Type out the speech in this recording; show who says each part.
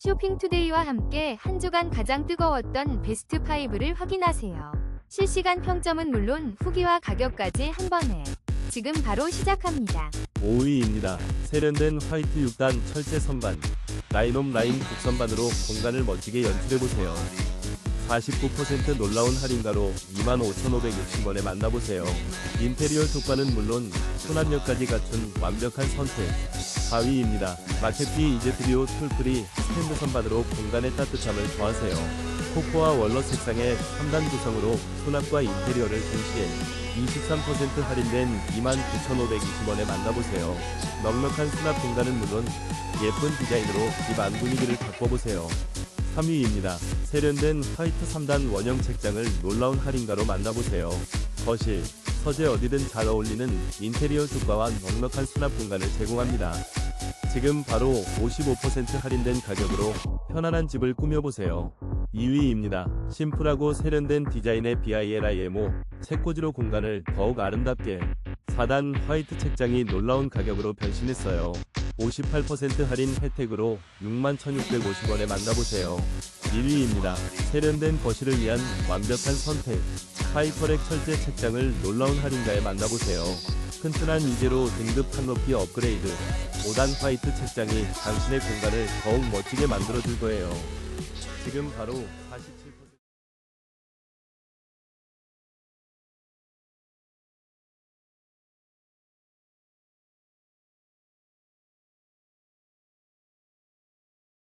Speaker 1: 쇼핑투데이와 함께 한 주간 가장 뜨거웠던 베스트 5를 확인하세요. 실시간 평점은 물론 후기와 가격까지 한 번에 지금 바로 시작합니다.
Speaker 2: 5위입니다. 세련된 화이트 6단 철제 선반. 라인홈 라인 곡선반으로 공간을 멋지게 연출해보세요. 49% 놀라운 할인가로 25,560원에 만나보세요. 인테리어 효과는 물론 수납력까지 갖춘 완벽한 선택. 4위입니다. 마케피 이제트리오 툴프리 스탠드 선반으로 공간의 따뜻함을 더하세요. 코코아 원로 색상의 3단 구성으로 수납과 인테리어를 동시에 23% 할인된 29,520원에 만나보세요. 넉넉한 수납 공간은 물론 예쁜 디자인으로 집 안 분위기를 바꿔보세요. 3위입니다. 세련된 화이트 3단 원형 책장을 놀라운 할인가로 만나보세요. 거실, 서재 어디든 잘 어울리는 인테리어 효과와 넉넉한 수납 공간을 제공합니다. 지금 바로 55% 할인된 가격으로 편안한 집을 꾸며보세요. 2위입니다. 심플하고 세련된 디자인의 BILIMO 책꽂이로 공간을 더욱 아름답게 4단 화이트 책장이 놀라운 가격으로 변신했어요. 58% 할인 혜택으로 61,650원에 만나보세요. 1위입니다. 세련된 거실을 위한 완벽한 선택. 하이퍼렉 철제 책장을 놀라운 할인가에 만나보세요. 튼튼한 이제로 등급 한 높이 업그레이드. 5단 화이트 책장이 당신의 공간을 더욱 멋지게 만들어줄 거예요. 지금 바로 40